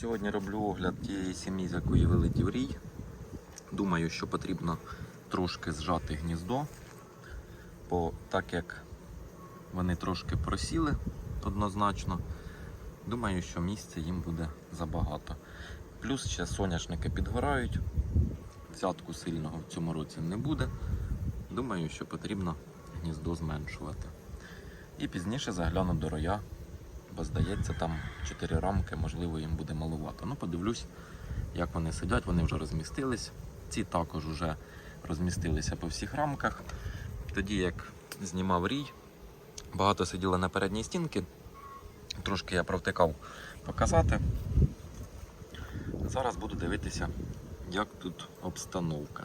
Сьогодні роблю огляд тієї сім'ї, з якої вилетів рій. Думаю, що потрібно трошки зжати гніздо, бо так як вони трошки просіли однозначно, думаю, що місця їм буде забагато. Плюс ще соняшники підгорають, взятку сильного в цьому році не буде. Думаю, що потрібно гніздо зменшувати. І пізніше загляну до роя, бо здається, там 4 рамки, можливо, їм буде малувато. Ну, подивлюсь, як вони сидять, вони вже розмістились. Ці також вже розмістилися по всіх рамках. Тоді як знімав рій, багато сиділи на передній стінці. Трошки я провтикав показати. Зараз буду дивитися, як тут обстановка.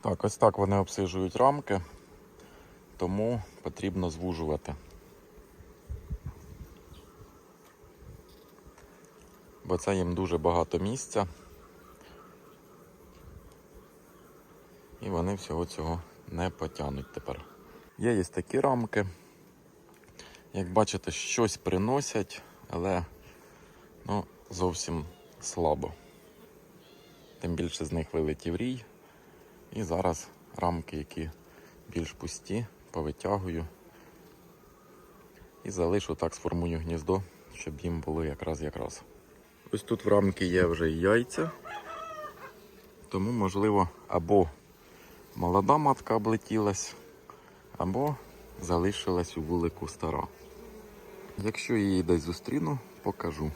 Так, ось так вони обсижують рамки, тому потрібно звужувати. Бо це їм дуже багато місця. І вони всього цього не потягнуть тепер. Є ось такі рамки. Як бачите, щось приносять, але ну, зовсім слабо. Тим більше з них вилетів рій. І зараз рамки, які більш пусті, повитягую. І залишу так, сформую гніздо, щоб їм було якраз якраз. Ось тут в рамки є вже яйця. Тому, можливо, або молода матка облетілась, або залишилась у вулику стара. Якщо її десь зустріну, покажу.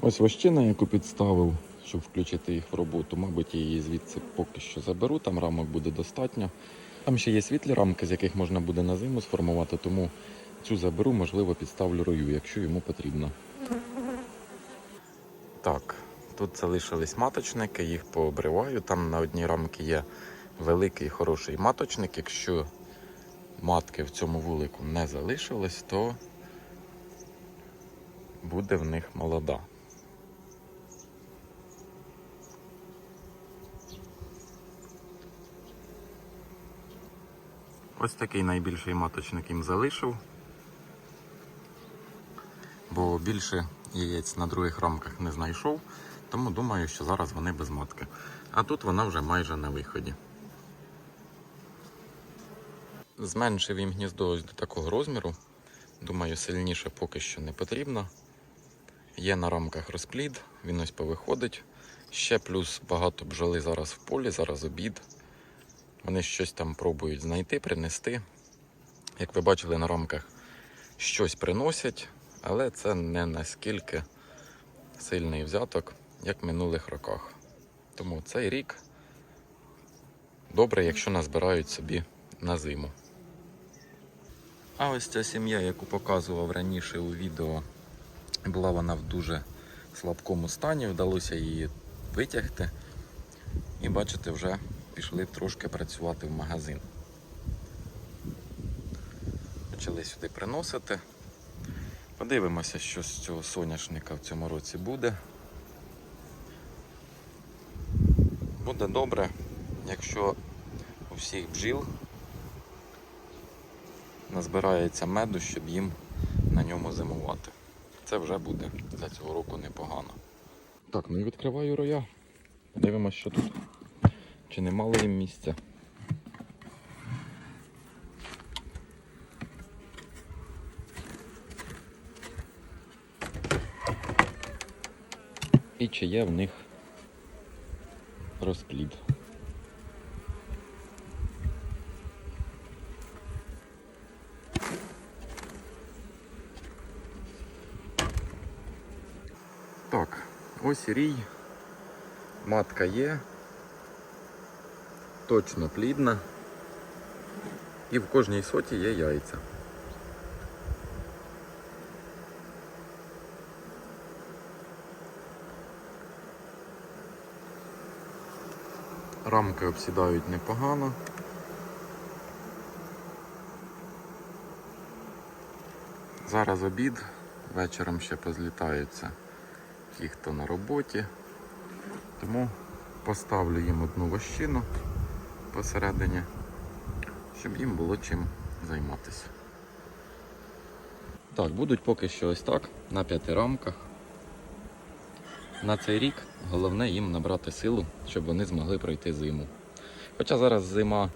Ось вощина, яку підставив, щоб включити їх в роботу. Мабуть, її звідси поки що заберу, там рамок буде достатньо. Там ще є світлі рамки, з яких можна буде на зиму сформувати, тому цю заберу, можливо, підставлю рою, якщо йому потрібно. Так, тут залишились маточники, їх пообриваю. Там на одній рамці є великий хороший маточник. Якщо матки в цьому вулику не залишилось, то буде в них молода. Ось такий найбільший маточник їм залишив, бо більше яєць на других рамках не знайшов, тому думаю, що зараз вони без матки. А тут вона вже майже на виході. Зменшив їм гніздо ось до такого розміру. Думаю, сильніше поки що не потрібно. Є на рамках розплід, він ось повиходить. Ще плюс багато бджоли зараз в полі, зараз обід. Вони щось там пробують знайти, принести. Як ви бачили на рамках, щось приносять, але це не наскільки сильний взяток, як в минулих роках. Тому цей рік добре, якщо назбирають собі на зиму. А ось ця сім'я, яку показував раніше у відео, була вона в дуже слабкому стані, вдалося її витягти. І бачите, вже пішли трошки працювати в магазин. Почали сюди приносити. Подивимося, що з цього соняшника в цьому році буде. Буде добре, якщо у всіх бджіл назбирається меду, щоб їм на ньому зимувати. Це вже буде для цього року непогано. Так, ну і відкриваю роя. Подивимося, що тут. Чи немало їм місця. І чи є в них розплід. Так, ось рій. Матка є. Точно плідна. І в кожній соті є яйця. Рамки обсідають непогано. Зараз обід, вечором ще позлітаються ті, хто на роботі. Тому поставлю їм одну вощину посередині, щоб їм було чим займатися. Так, будуть поки що ось так, на п'яти рамках. На цей рік головне їм набрати силу, щоб вони змогли пройти зиму. Хоча зараз зима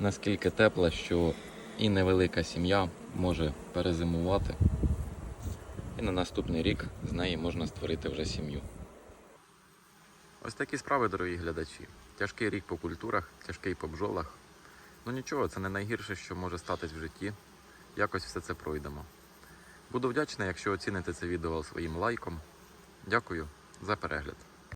наскільки тепла, що і невелика сім'я може перезимувати. І на наступний рік з неї можна створити вже сім'ю. Ось такі справи, дорогі глядачі. Тяжкий рік по культурах, тяжкий по бджолах. Ну нічого, це не найгірше, що може статись в житті. Якось все це пройдемо. Буду вдячний, якщо оціните це відео своїм лайком. Дякую за перегляд.